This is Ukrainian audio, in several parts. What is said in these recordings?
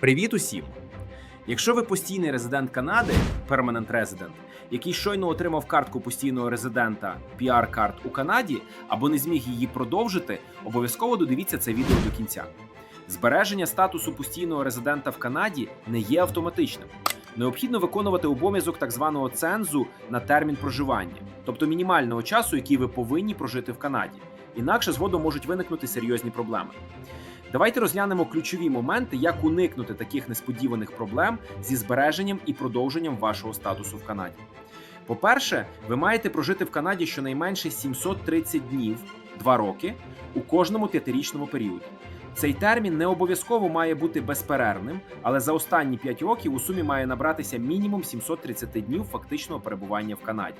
Привіт усім! Якщо ви постійний резидент Канади, Permanent Resident, який щойно отримав картку постійного резидента PR карт у Канаді або не зміг її продовжити, обов'язково додивіться це відео до кінця. Збереження статусу постійного резидента в Канаді не є автоматичним. Необхідно виконувати обов'язок так званого цензу на термін проживання, тобто мінімального часу, який ви повинні прожити в Канаді. Інакше згодом можуть виникнути серйозні проблеми. Давайте розглянемо ключові моменти, як уникнути таких несподіваних проблем зі збереженням і продовженням вашого статусу в Канаді. По-перше, ви маєте прожити в Канаді щонайменше 730 днів 2 роки у кожному п'ятирічному періоді. Цей термін не обов'язково має бути безперервним, але за останні 5 років у сумі має набратися мінімум 730 днів фактичного перебування в Канаді.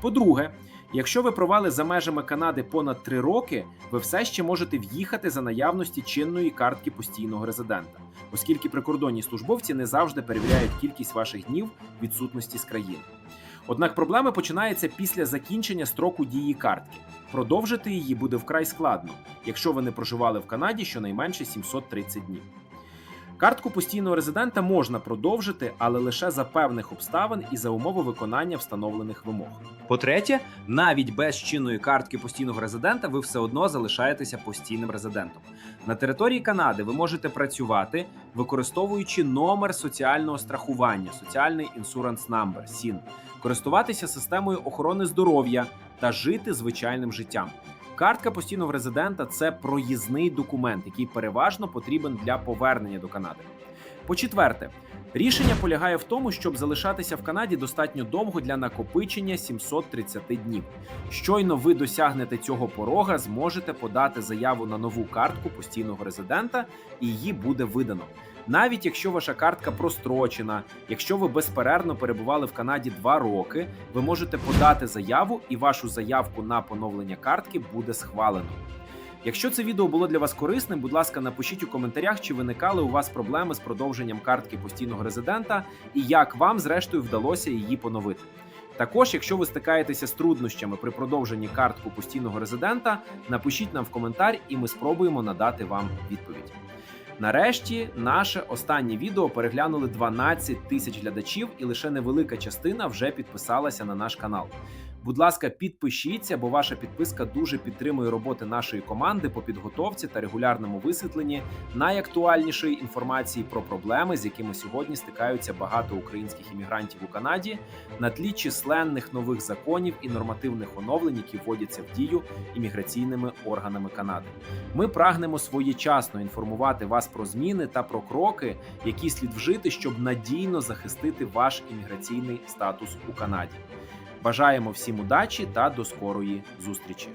По-друге, якщо ви провели за межами Канади понад 3 роки, ви все ще можете в'їхати за наявності чинної картки постійного резидента, оскільки прикордонні службовці не завжди перевіряють кількість ваших днів відсутності з країни. Однак проблеми починаються після закінчення строку дії картки. Продовжити її буде вкрай складно, якщо ви не проживали в Канаді щонайменше 730 днів. Картку постійного резидента можна продовжити, але лише за певних обставин і за умови виконання встановлених вимог. По-третє, навіть без чинної картки постійного резидента ви все одно залишаєтеся постійним резидентом. На території Канади ви можете працювати, використовуючи номер соціального страхування, соціальний інсуранс number, СІН, користуватися системою охорони здоров'я та жити звичайним життям. Картка постійного резидента це проїзний документ, який переважно потрібен для повернення до Канади. По-четверте, рішення полягає в тому, щоб залишатися в Канаді достатньо довго для накопичення 730 днів. Щойно ви досягнете цього порога, зможете подати заяву на нову картку постійного резидента, і її буде видано. Навіть якщо ваша картка прострочена, якщо ви безперервно перебували в Канаді два роки, ви можете подати заяву, і вашу заявку на поновлення картки буде схвалено. Якщо це відео було для вас корисним, будь ласка, напишіть у коментарях, чи виникали у вас проблеми з продовженням картки постійного резидента, і як вам, зрештою, вдалося її поновити. Також, якщо ви стикаєтеся з труднощами при продовженні картку постійного резидента, напишіть нам в коментар, і ми спробуємо надати вам відповідь. Нарешті, наше останнє відео переглянули 12 тисяч глядачів, і лише невелика частина вже підписалася на наш канал. Будь ласка, підпишіться, бо ваша підписка дуже підтримує роботи нашої команди по підготовці та регулярному висвітленні найактуальнішої інформації про проблеми, з якими сьогодні стикаються багато українських іммігрантів у Канаді, на тлі численних нових законів і нормативних оновлень, які вводяться в дію імміграційними органами Канади. Ми прагнемо своєчасно інформувати вас про зміни та про кроки, які слід вжити, щоб надійно захистити ваш імміграційний статус у Канаді. Бажаємо всім удачі та до скорої зустрічі.